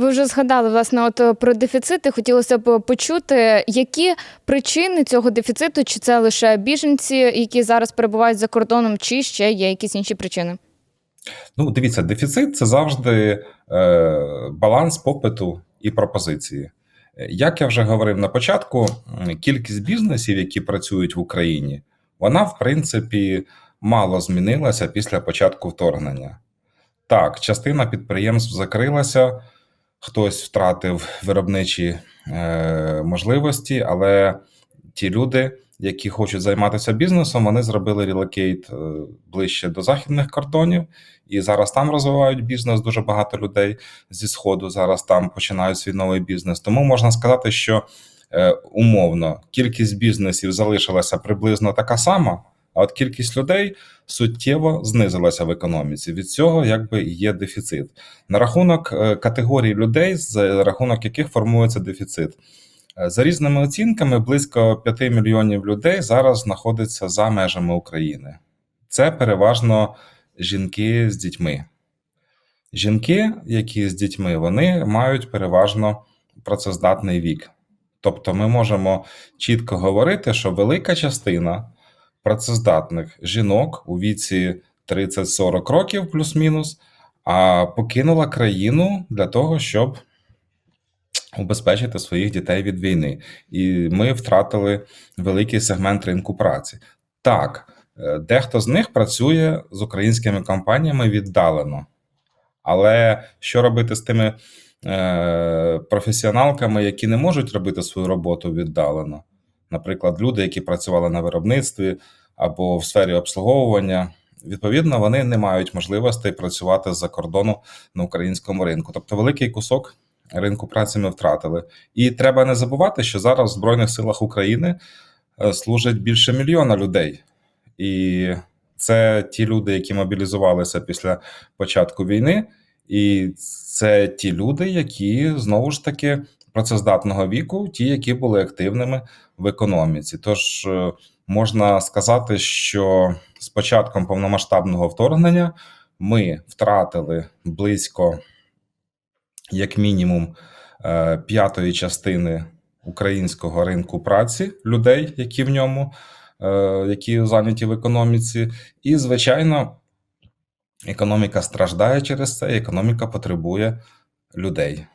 Ви вже згадали власне от е, про дефіцити. Хотілося б почути, які причини цього дефіциту, чи це лише біженці, які зараз перебувають за кордоном, чи ще є якісь інші причини? Ну, дивіться, дефіцит це завжди е, баланс попиту і пропозиції. Е, Як я вже говорив на початку, кількість бізнесів, які працюють в Україні, вона в принципі мало змінилася після початку вторгнення. Так, частина підприємств закрилася, хтось втратив виробничі е, можливості, але ті люди, які хочуть займатися бізнесом, вони зробили релокейт е, ближче до західних кордонів, і зараз там розвивають бізнес. Дуже багато людей зі сходу зараз там починають свій новий бізнес. Тому можна сказати, що е, умовно кількість бізнесів залишилася приблизно така сама. От кількість людей суттєво знизилася в економіці. Від цього якби є дефіцит. На рахунок е, категорій людей, за рахунок яких формується дефіцит. Е, За різними оцінками, близько 5 мільйонів людей зараз знаходиться за межами України. Це переважно жінки з дітьми. Жінки, які з дітьми, вони мають переважно працездатний вік. Тобто ми можемо чітко говорити, що велика частина працездатних жінок у віці 30-40 років плюс-мінус, а покинула країну для того, щоб убезпечити своїх дітей від війни. І ми втратили великий сегмент ринку праці. Так, е, дехто з них працює з українськими компаніями віддалено. Але що робити з тими е, професіоналками, які не можуть робити свою роботу віддалено? Наприклад, люди, які працювали на виробництві або в сфері обслуговування, відповідно, вони не мають можливостей працювати з-за кордону на українському ринку. Тобто, великий кусок ринку праці ми втратили. І треба не забувати, що зараз в Збройних силах України е, служить більше мільйона людей. І це ті люди, які мобілізувалися після початку війни, і це ті люди, які знову ж таки працездатного віку, ті, які були активними в економіці. Тож е, можна сказати, що з початком повномасштабного вторгнення ми втратили близько, як мінімум, е, п'ятої частини українського ринку праці людей, які в ньому, е, які зайняті в економіці, і звичайно. Економіка страждає через це, і економіка потребує людей.